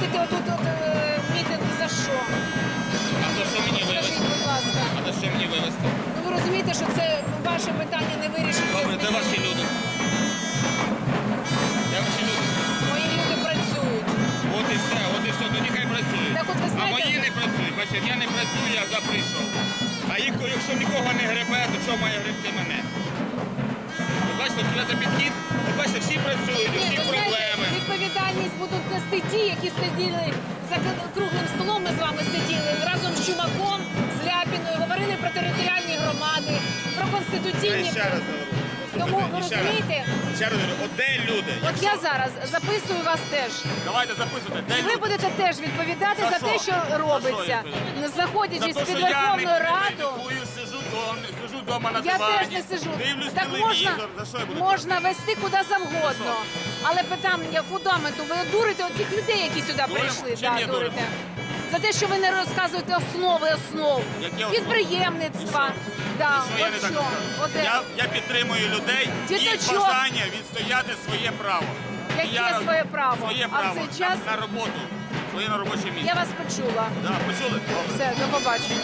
будете отут от, е, мітинг за що? А за що мені вивезти? Скажіть, будь ласка. А за що мені вивезти? Ну ви розумієте, що це ну, ваше питання не вирішить. Добре, де ваші люди? Де ваші люди? Мої люди працюють. От і все, от і все, то нехай працюють. Так от ви знаєте... А мої не працюють, бачите, я не працюю, я вже. А їх, якщо нікого не гребе, то чого має гребти мене? От бачите, це підхід, бачите, всі працюють, всі проблеми відповідальність ті, які сиділи за круглим столом. Ми з вами сиділи разом з Чумаком, з Ляпіною, говорили про територіальні громади, про конституційні. ще раз. Тому ви раз. розумієте, Ще раз говорю, от де люди? от я зараз записую вас теж. Давайте записуйте, де Ви люди? будете теж відповідати За за те, що? що робиться, відповідати? знаходячись За те, під що я не Раду. критикую, сижу вдома, сижу вдома на Я дивані, теж не сижу. дивлюсь Так можна, за що я буду можна вести куди завгодно. Але питання фундаменту, ви дурите оцих людей, які сюди Дуримо? прийшли. Чим Да, я дурите. За те, що ви не розказуєте основи основ. Які основи? Підприємництва. Да, Що я от не так що. сказав? От, е, Я, я підтримую людей Діточок. бажання відстояти своє право. Яке І я своє право? Своє А в право цей на- час- на, роботу, своє на робоче місце. Я вас почула. Да, почули? Все, до побачення.